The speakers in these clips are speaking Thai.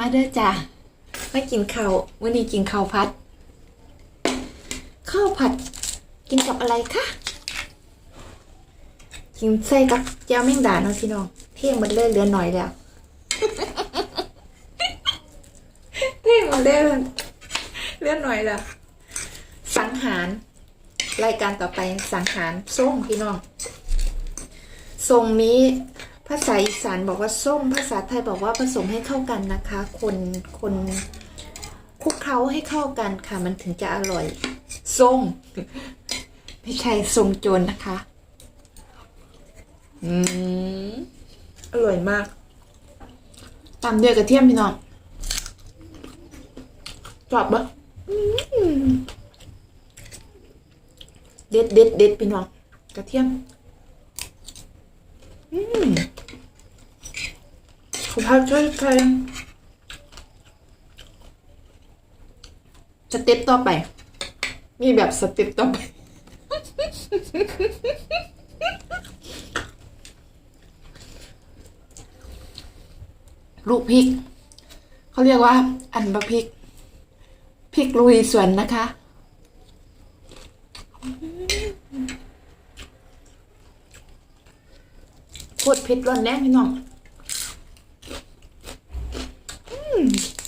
มาเด้อจ้ะมากินข้าววันนี้กินข้าวผัด ข้าวผัด กินกับอะไรคะ กินใส่กับแจ่วแมงดาเนาะพี่น้อง เที่ยงมันเลยเหลือหน่อยแล้ว เที่ยงมันเลยเลื่อนหน่อยแล้ว สังหาร รายการต่อไปสังหารส้มพี่น้องทรงนี้ ภาษาอีสานบอกว่าส้ม ภาษาไทยบอกว่าผสมให้เข้ากันนะคะ คนคนคลุกเคล้าให้เข้ากันค่ะ มันถึงจะอร่อย ส้ม ไม่ใช่ทรงโจรนะคะ อืม อร่อยมาก ตามด้วยกระเทียมพี่น้องจอบปะเด็ดเด็ดเด็ดพี่น้องกระเทียม อืม ขอพักช่วยใครสเต็ปต่อไป มีแบบสเต็ปต่อไปลูกพริก เขาเรียกว่า อันบะพริกพริกลุยสวนนะคะ โคตรเผ็ดร้อนแน่พี่น้อง อืม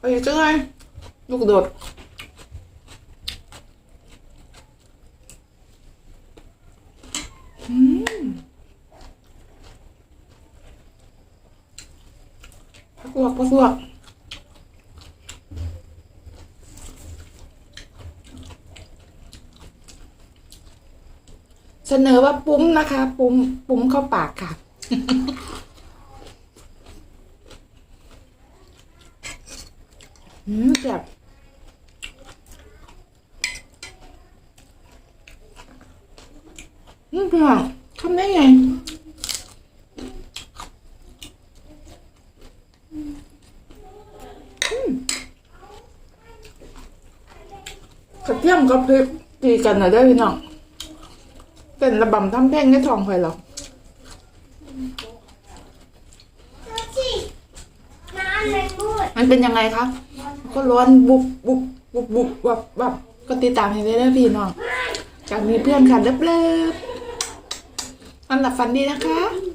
เอ้ยจั งไงลูกพวกพวกเสนอว่าปุ้มนะคะ ปุ้ม ปุ้มเข้าปากค่ะ อืมแบบนี่เปล่าทำได้ไง ก ระเทียมกับพริกตีกันหน่อยได้อพี่น้องเป็นระบำทำเพลงในท้องคอยหรอกน้ำเลยพูดมันเป็นยังไงคะ ก็ร้อนบุบบุบบุบบุบวับวับก็ติดตามให้ได้นะพี่น้องจากมีเพื่อนค่ะเลิฟเลิฟอันหลับฝันดีนะคะน